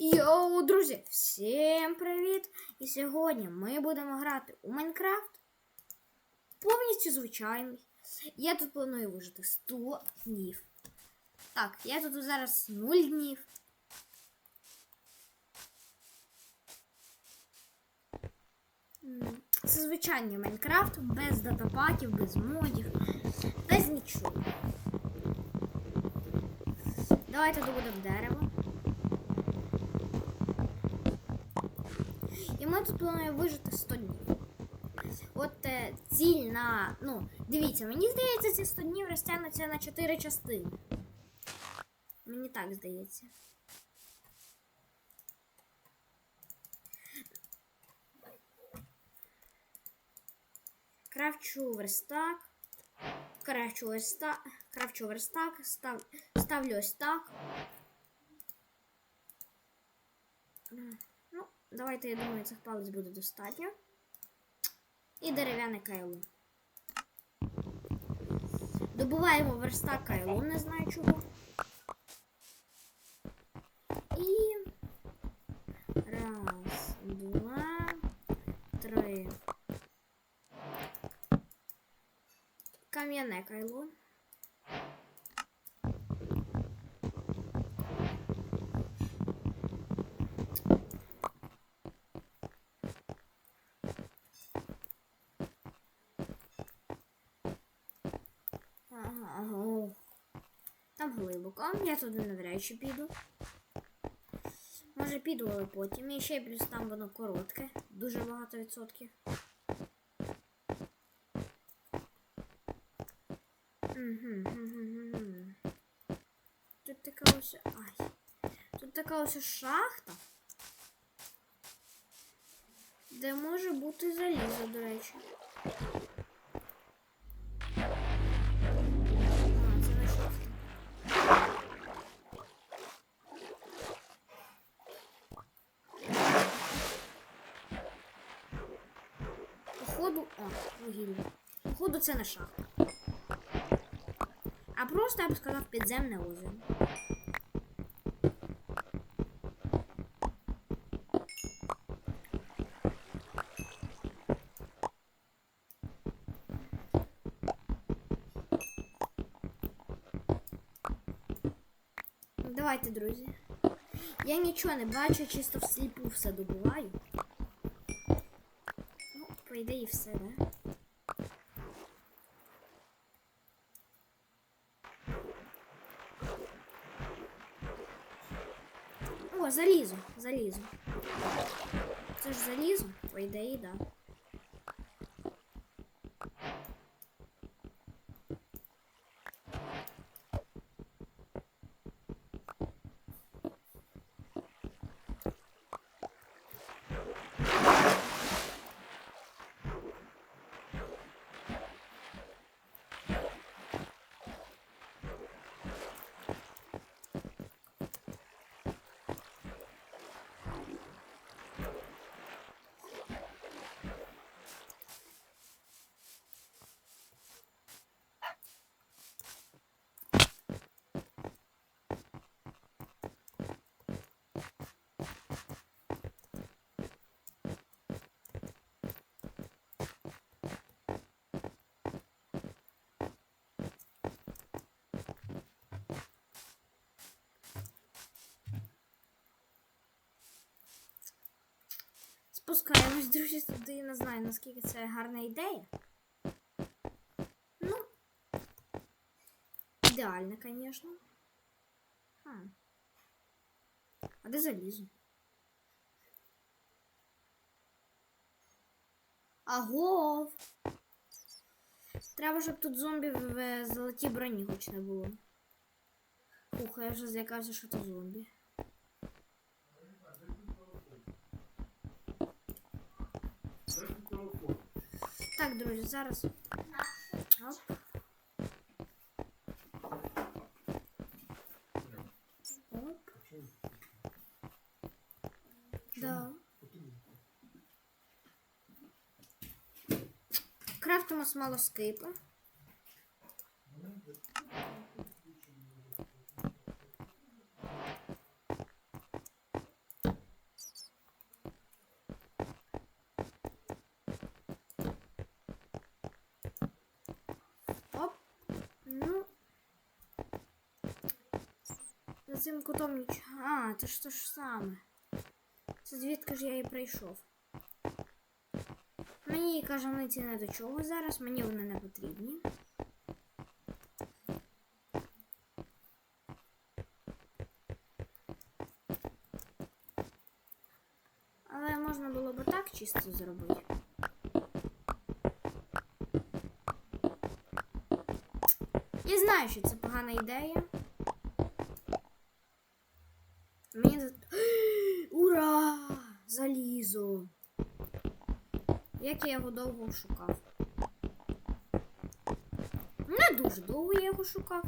Йоу, друзі, всім привіт! І сьогодні ми будемо грати у Майнкрафт. Повністю звичайний. Я тут планую вижити 100 днів. Так, я тут зараз 0 днів. Це звичайний Майнкрафт, без датапаків, без модів, без нічого. Давайте добудемо дерево. І ми тут плануємо вижити 100 днів. От е, ціль на. Ну, дивіться, мені здається, ці 100 днів розтягнуться на 4 частини. Мені так здається. Кравчу верстак. Кравчу верстак. Кравчу верстак. Став, ставлю ось так. Давайте, я думаю, цих палець буде достатньо. І дерев'яне кайло. Добуваємо верстак кайло, не знаю чого. І. Раз, два, три. Кам'яне кайло. Ага, ага. Там глибоко. Я туди навряд чи піду. Може піду, але потім. І ще плюс там воно коротке. Дуже багато відсотків. Тут така ось. Ай. Тут така ось шахта. Де може бути залізо, до речі. Це не шахта. А просто я б сказав підземне озеро. Давайте, друзі. Я нічого не бачу, чисто всліпу все добуваю. Ну, по ідеї все, да? О, залізо. Це ж залізо, по ідеї, да. Спускаємось, друзі, туди. Не знаю, наскільки це гарна ідея. Ну, ідеально, звісно. А де залізу? Агов! Треба, щоб тут зомбі в золотій броні хоч не було. Ух, я вже злякався, що то зомбі. Так, друзі, зараз. Оп. Оп. Да. Крафтимо смолоскипи. Цим кутом ніч. А, це ж те ж саме. Це звідки ж я і прийшов. Мені кажаниці не до чого зараз, мені вони не потрібні. Але можна було б так чисто зробити. Я знаю, що це погана ідея. Мені за... Ура! Залізо! Як я його довго шукав? Не дуже довго я його шукав.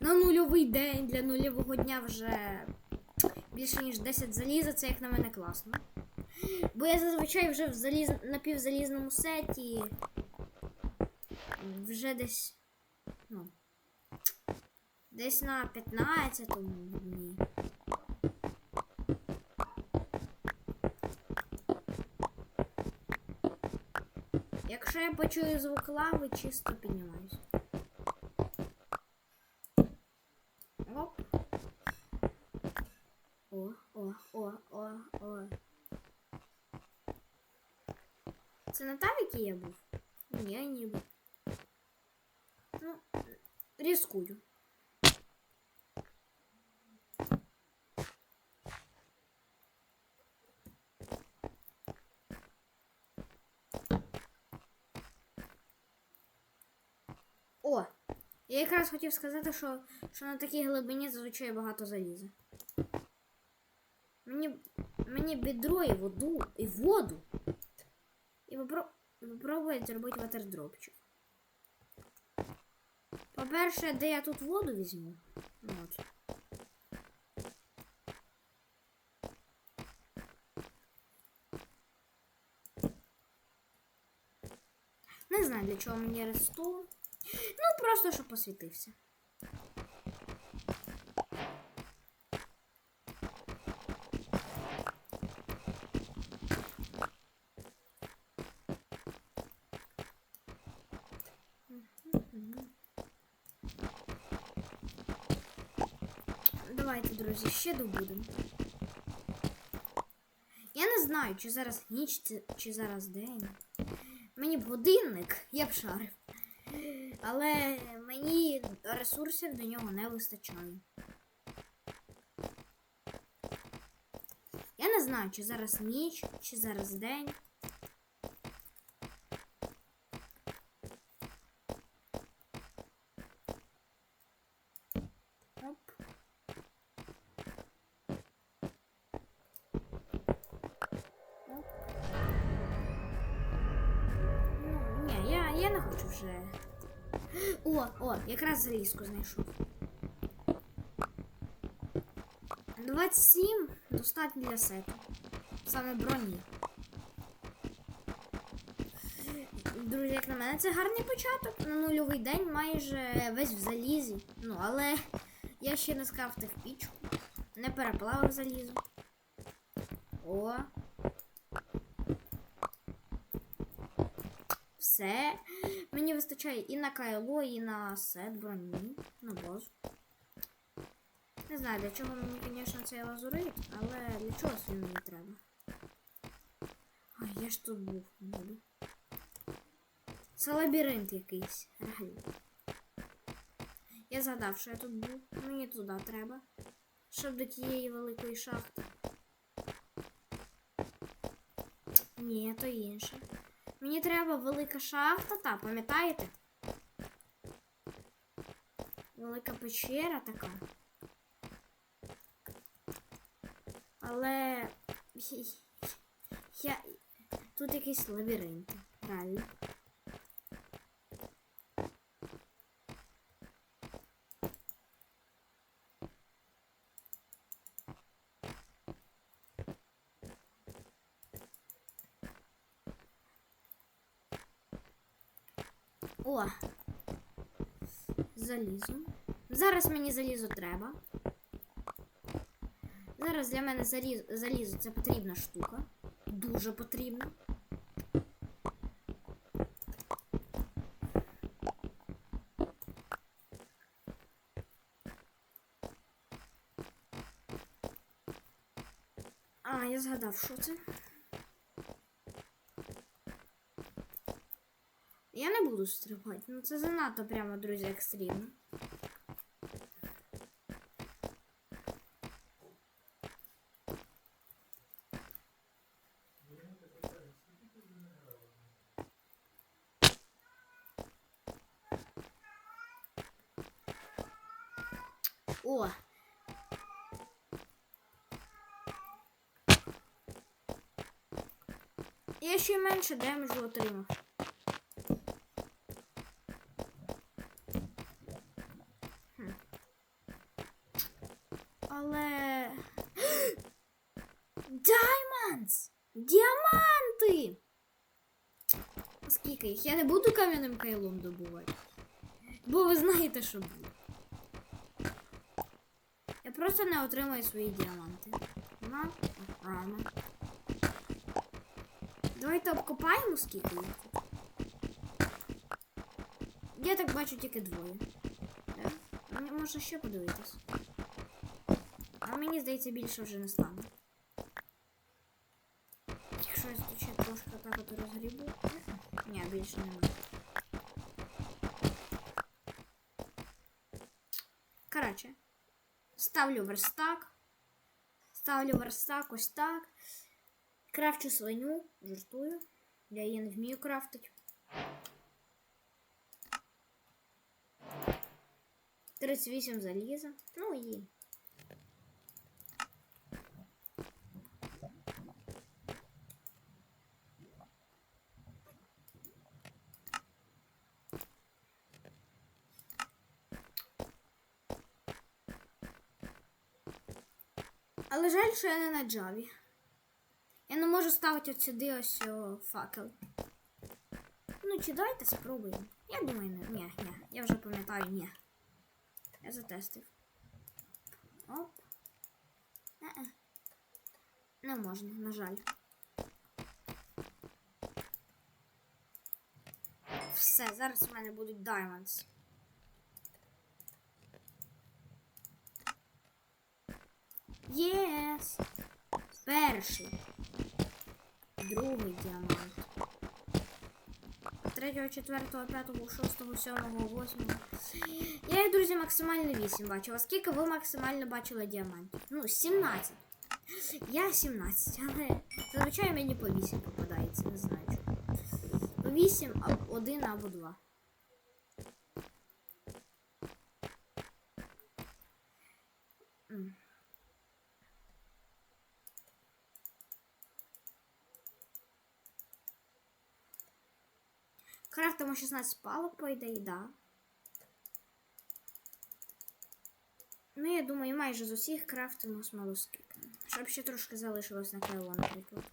На нульовий день для нульового дня вже більше ніж 10 заліза, це як на мене класно. Бо я зазвичай вже в заліз... напівзалізному сеті вже десь. Ну. Десь на 15-му дні. Якщо я почую звук лави, чисто піднімаюсь. Оп. О, о, о, о, о. Це на тавіки я був? Ні, ніби. Ну, рискую. Я якраз хотів сказати, що, що на такій глибині зазвичай багато заліза. Мені, мені бідро і воду, і воду. І попро... зробити ватердропчик. По-перше, де я тут воду візьму? От. Не знаю, для чого мені ресту. Ну, просто щоб посвітився. Давайте, друзі, ще добудемо. Я не знаю, чи зараз ніч, чи- зараз день. Мені б годинник, я б шарив. Але мені ресурсів до нього не вистачає. Я не знаю, чи зараз ніч, чи зараз день. Я не хочу вже. О, о, якраз залізку знайшов. 27 достатньо для сету. Саме броні. Друзі, як на мене, це гарний початок. На нульовий день майже весь в залізі. Ну, але я ще не скрафтив пічку. Не переплавив залізо. О. Все. Мені вистачає і на кайло, і на сет броні. На базу. Не знаю, для чого мені, звісно, цей лазурит, але для чогось він мені треба. А, я ж тут був, буду. Це лабіринт якийсь, реально. Я згадав, що я тут був. Мені туди треба. Щоб до тієї великої шахти. Ні, то інше. Мені треба велика шахта, та, пам'ятаєте? Велика печера така. Але я тут якийсь лабіринт, реально. О! Залізо. Зараз мені залізо треба. Зараз для мене залізо це потрібна штука. Дуже потрібна. А, я згадав, що це. Я не буду стрибати. Ну це занадто прямо, друзі, екстремно. О! Я ще менше демеджу отримав. Хм. Але. Diamonds! Діаманти! Скільки їх? Я не буду кам'яним кайлом добувати. Бо ви знаєте, що буде. Я просто не отримаю свої діаманти. На, рано. Давайте обкопаємо скільки їх. Я так бачу тільки двоє. Да? Можна ще подивитись. А мені здається, більше вже не стане. Якщо я тут трошки так от розгрібу. Більше немає. Коротше, ставлю верстак. Ставлю верстак ось так. Крафчу свиню, жартую. Я її не вмію крафтити. 38 заліза. Ну і. Жаль, що я не на джаві. Я не можу ставити от сюди ось факел. Ну, чи давайте спробуємо. Я думаю, не. Ні, ні. Я вже пам'ятаю, ні. Я затестив. Оп. Е-е. Не можна, на жаль. Все, зараз у мене будуть diamonds. Єс! Перший. Другий діамант. Третього, четвертого, п'ятого, шостого, сьомого, восьмого. Я, їх, друзі, максимально 8 бачила. Скільки ви максимально бачили діамантів? Ну, 17. Я 17, але зазвичай мені по 8 попадається, не знаю чого. По 8, а 1 або 2. М. Крафтимо 16 палок, по ідеї, да. Ну, я думаю, майже з усіх крафтимо смолоскипи. Щоб ще трошки залишилось на кайло, наприклад.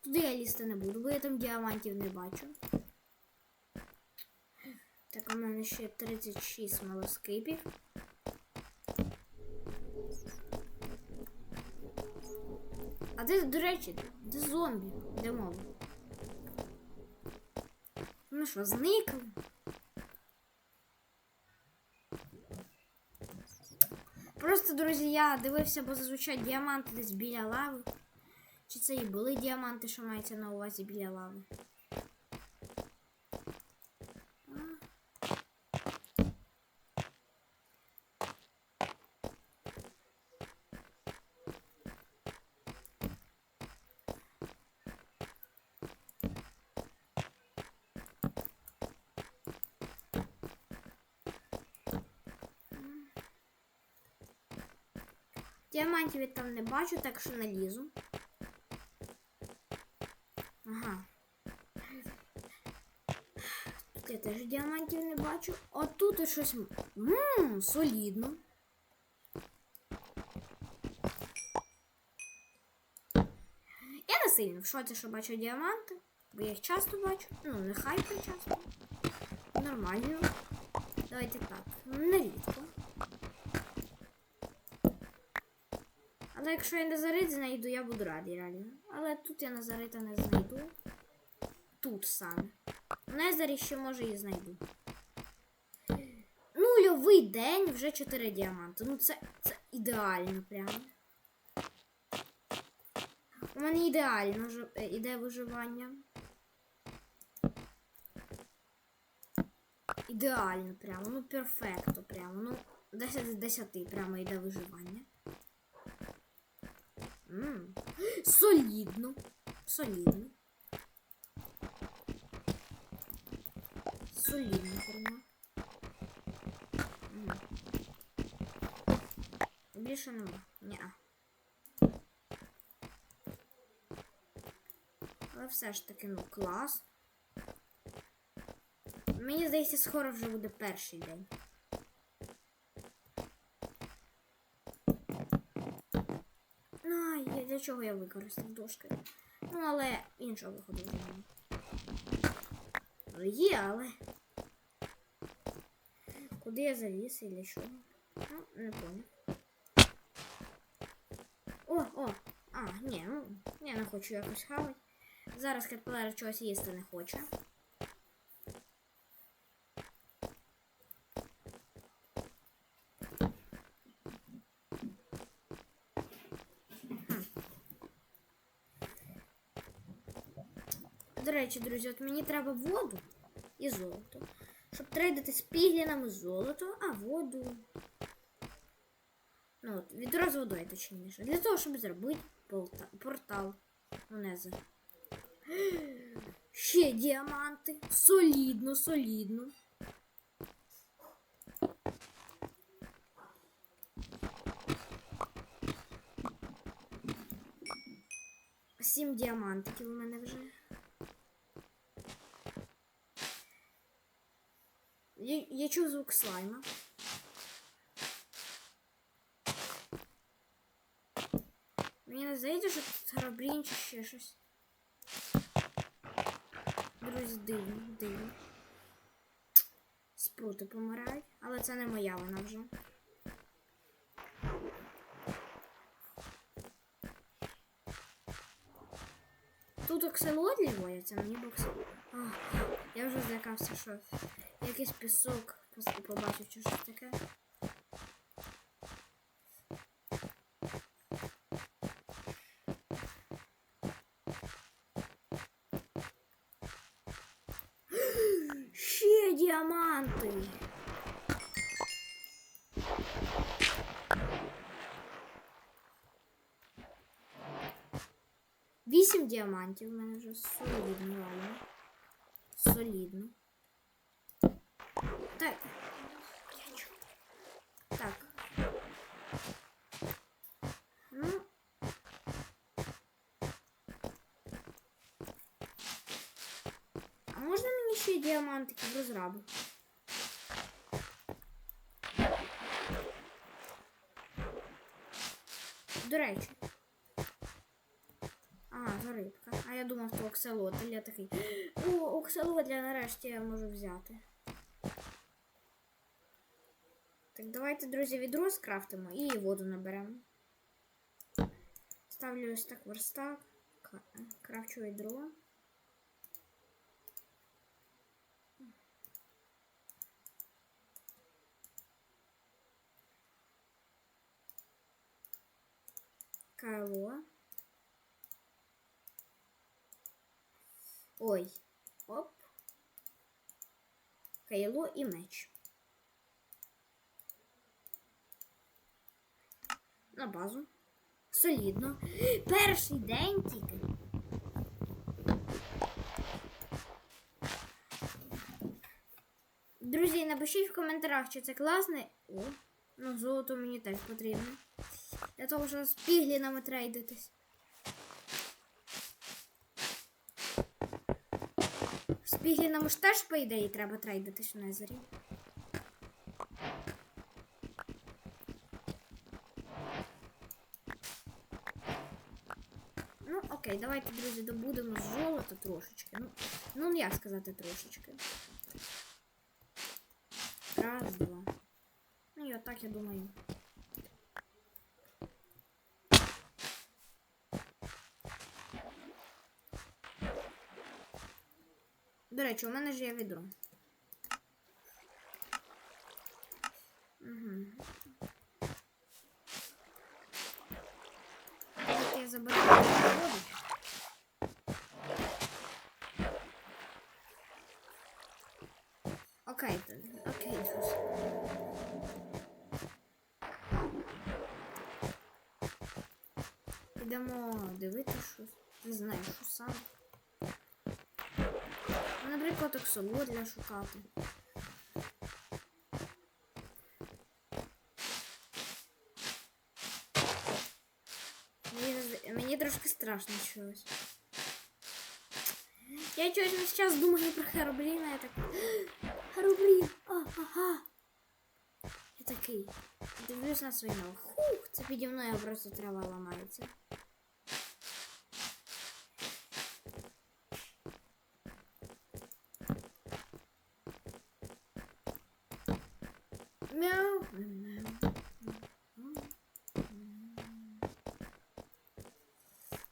Туди я лізти не буду, бо я там діамантів не бачу. Так, у мене ще 36 смолоскипів. А де, до речі, де зомбі? Де мова? Ну що, зникли? Просто, друзі, я дивився, бо зазвичай діаманти десь біля лави. Чи це і були діаманти, що мається на увазі біля лави? А. Діамантів я там не бачу, так що не лізу. Ага. Тут я теж діамантів не бачу. А тут і щось. Ммм, солідно. Я не сильно в шоці, що бачу діаманти, бо я їх часто бачу. Ну, не хайпер часто. Нормально. Давайте так. Не Але якщо я не Незарит знайду, я буду радий реально. Але тут я Назарита не знайду. Тут саме. Незарі ще може і знайду. Ну, Нульовий день вже 4 діаманти. Ну це, це ідеально прямо. У мене ідеально е, іде виживання. Ідеально прямо, ну перфекто прямо. Ну, 10 з 10 прямо йде виживання. М, Солідно. Солідно. Солідно. М. Більше нема. Ні. Але все ж таки, ну, клас. Мені здається, скоро вже буде перший день. Я, для чого я використав дошки? Ну, але іншого виходу немає. Ну, Є, але. Куди я заліз і чого? Ну, не понял. О, о! А, ні, ну, я не хочу якось хавати. Зараз Кетпелер чогось їсти не хоче. До речі, друзі, от мені треба воду і золото. Щоб трейдити з піглінами золото, а воду. Ну от, відро з водою, точніше. Для того, щоб зробити портал у Незер. Ще діаманти. Солідно, солідно. Сім діамантиків у мене вже. Я, я чув звук слайма. Мені не здається, що тут граблін чи ще щось. Друзі, дивно, дивно. Спрути помирають, але це не моя вона вже. Тут окселодлі водяться, мені б окселодлі. Я вже злякався, що якийсь пісок пос- побачив чи щось таке. Ще діаманти. Вісім діамантів в мене вже солідно. Солідно. Так. Так. Ну. А можна мені ще діамантики розрабу? До речі. А, то рибка. А я думав, то окселотль. Я такий. О, окселотль нарешті я можу взяти. Так, давайте, друзі, відро скрафтимо і воду наберемо. Ставлю ось так верстак. К- Крафчу відро. Кайло. Ой. Оп. Кайло і меч. На базу. Солідно. Перший день тільки. Друзі, напишіть в коментарях, чи це класне. О, ну золото мені теж потрібно. Для того, щоб з піглінами трейдитись. З піглінами ж теж, по ідеї, треба трейдитись в Незері. Окей, давайте, друзі, добудемо золото трошечки. Ну, ну, ну як сказати трошечки. Раз, два. Ну і отак, я думаю. До речі, у мене ж є відро. Угу. Я забираю. Okay then. Okay, dus. Йдемо дивитися щось. Не знаю, що саме. Ну, наприклад, оксолодля шукати. Мені трошки страшно чогось. Я чогось зараз думаю про Херобліна, я так... А, ага. Я такий. Дивлюсь на свої ноги. Хух, це піді мною просто трава ламається. Мяу.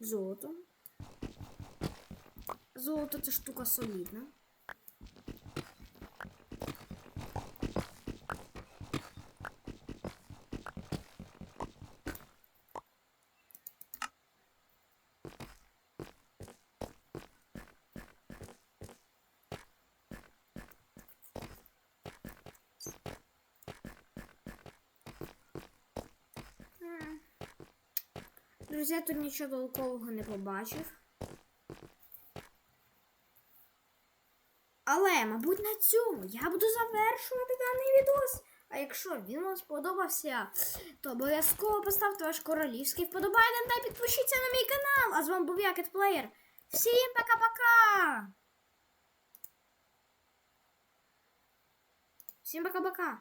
Золото. Золото це штука солідна. Друзі, я тут нічого толкового не побачив. Але, мабуть, на цьому я буду завершувати даний відос. А якщо він вам сподобався, то обов'язково поставте ваш королівський вподобайник та підпишіться на мій канал. А з вами був я, Кетплеєр. Всім пока-пока! Всім пока-пока!